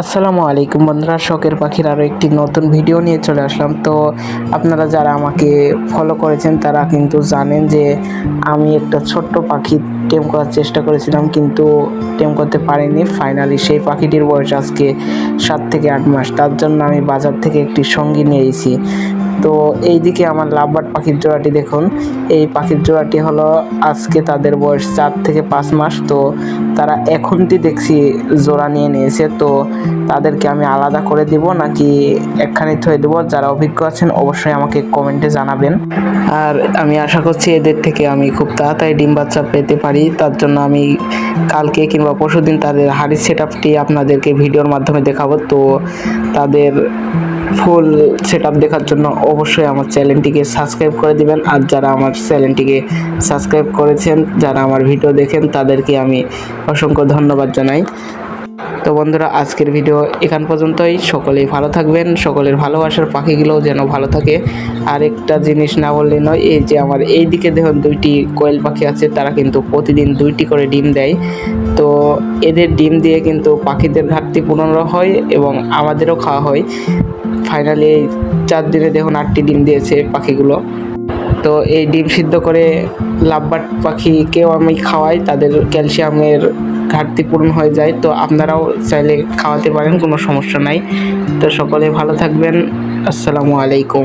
আসসালামু আলাইকুম বন্ধুরা, শখের পাখির আরও একটি নতুন ভিডিও নিয়ে চলে আসলাম। তো আপনারা যারা আমাকে ফলো করেছেন, তারা কিন্তু জানেন যে আমি একটা ছোট্ট পাখি টেম করার চেষ্টা করেছিলাম, কিন্তু টেম করতে পারিনি। ফাইনালি সেই পাখিটির বয়স আজকে সাত থেকে আট মাস। তার জন্য আমি বাজার থেকে একটি সঙ্গী নিয়ে তো এইদিকে আমার লাভবার্ড পাখির জোড়াটি দেখুন। এই পাখির জোড়াটি হলো আজকে তাদের বয়স চার থেকে পাঁচ মাস, তো তারা এখনটি দেখছি জোড়া নিয়ে নিয়েছে। তো তাদেরকে আমি আলাদা করে দিব নাকি একখানে থয়ে দেবো? যারা অভিজ্ঞ আছেন অবশ্যই আমাকে কমেন্টে জানাবেন। আর আমি আশা করছি এদের থেকে আমি খুব তাড়াতাড়ি ডিম বাচ্চা পেতে পারি। তার জন্য আমি কালকে কিংবা পরশুদিন তাদের হাড়ির সেট আপটি আপনাদেরকে ভিডিওর মাধ্যমে দেখাবো। তো তাদের ফুল সেট আপ দেখার জন্য অবশ্যই আমার চ্যানেলটিকে সাবস্ক্রাইব করে দিবেন। আর যারা আমার চ্যানেলটিকে সাবস্ক্রাইব করেছেন, যারা আমার ভিডিও দেখেন, তাদেরকে আমি অসংখ্য ধন্যবাদ জানাই। তো বন্ধুরা, আজকের ভিডিও এখান পর্যন্তই। সকলেই ভালো থাকবেন, সকলের ভালোবাসার পাখিগুলোও যেন ভালো থাকে। আর একটা জিনিস না বললে নয়, এই যে আমার এই দিকে দেখুন দুইটি কোয়েল পাখি আছে, তারা কিন্তু প্রতিদিন দুইটি করে ডিম দেয়। তো এদের ডিম দিয়ে কিন্তু পাখিদের ঘাটতি পূরণ হয় এবং আমাদেরও খাওয়া হয়। ফাইনালি এই চার দিনে দেখুন আটটি ডিম দিয়েছে পাখিগুলো। তো এই ডিম সিদ্ধ করে লাভবাট পাখিকেও আমি খাওয়াই, তাদের ক্যালসিয়ামের ঘাটতি পূরণ হয়ে যায়। তো আপনারাও চাইলে খাওয়াতে পারেন, কোনো সমস্যা নাই। তো সকলে ভালো থাকবেন, আসসালামু আলাইকুম।